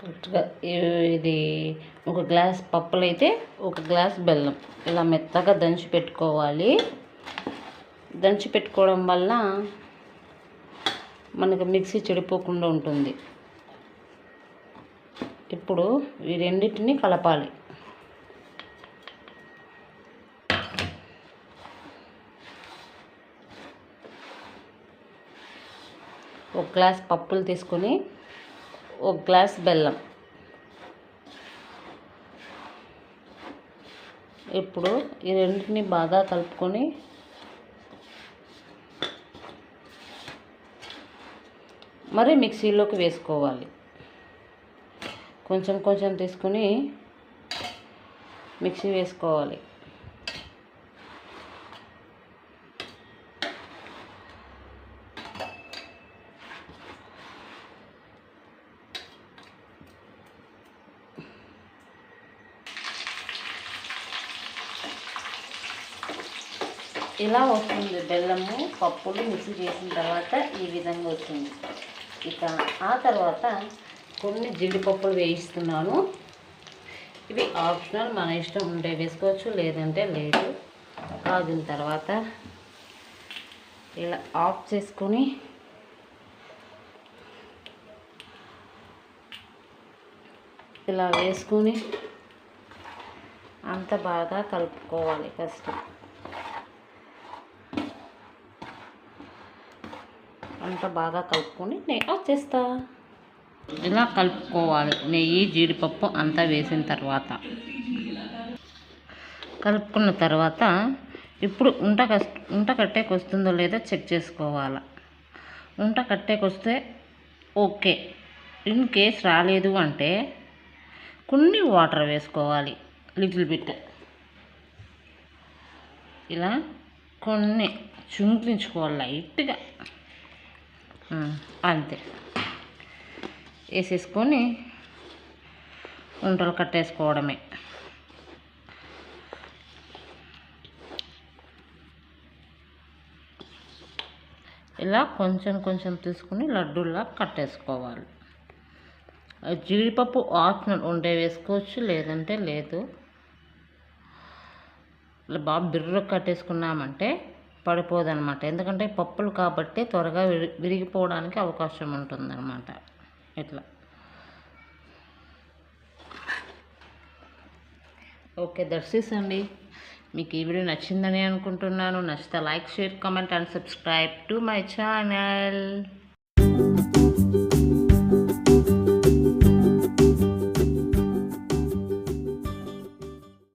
కరెక్ట్గా ఇది ఒక గ్లాస్ పప్పులు అయితే ఒక గ్లాస్ బెల్లం. ఇలా మెత్తగా దంచి పెట్టుకోవాలి. దంచి పెట్టుకోవడం వల్ల మనకి మిక్సీ చెడిపోకుండా ఉంటుంది. ఇప్పుడు ఈ రెండింటిని కలపాలి. ఒక గ్లాస్ పప్పులు తీసుకొని ఒక గ్లాస్ బెల్లం. ఇప్పుడు ఈ రెండింటిని బాగా కలుపుకొని మరి మిక్సీలోకి వేసుకోవాలి. కొంచెం కొంచెం తీసుకొని మిక్సీ వేసుకోవాలి. ఇలా వస్తుంది. బెల్లము పప్పులు మిక్సీ చేసిన తర్వాత ఈ విధంగా వస్తుంది. ఇక ఆ తర్వాత కొన్ని జీడిపప్పులు వేయిస్తున్నాను. ఇవి ఆప్షనల్ మన ఇష్టం ఉంటే వేసుకోవచ్చు లేదంటే లేదు. కాగిన తర్వాత ఇలా ఆఫ్ చేసుకొని ఇలా వేసుకొని అంత బాగా కలుపుకోవాలి ఫస్ట్. అంత బాగా కలుపుకొని నేను వచ్చేస్తా ఇలా కలుపుకోవాలి. నెయ్యి జీడిపప్పు అంతా వేసిన తర్వాత. కలుపుకున్న తర్వాత ఇప్పుడు ఉంట ఉంట కట్టేకి వస్తుందో లేదో చెక్ చేసుకోవాలి. ఉంట కట్టేకి వస్తే ఓకే. ఇన్ కేస్ రాలేదు అంటే కొన్ని వాటర్ వేసుకోవాలి. Little bit. ఇలా కొన్ని చుంకించుకోవాలి లైట్గా. అంతే. వేసేసుకొని ఉంటలు కట్టేసుకోవడమే. ఇలా కొంచెం కొంచెం తీసుకుని లడ్డూలా కట్టేసుకోవాలి. జీడిపప్పు ఆప్షనల్ ఉంటే వేసుకోవచ్చు లేదంటే లేదు. ఇలా బాగా బిర్ర కట్టేసుకున్నామంటే పడిపోదనమాట ఎందుకంటే పప్పులు కాబట్టి త్వరగా విరి విరిగిపోవడానికి అవకాశం ఉంటుందన్నమాట. ఇట్లా. ఓకే దర్శిస్ అండి. మీకు ఈ వీడియో నచ్చిందని అనుకుంటున్నాను. నచ్చితే like share comment and subscribe to my channel.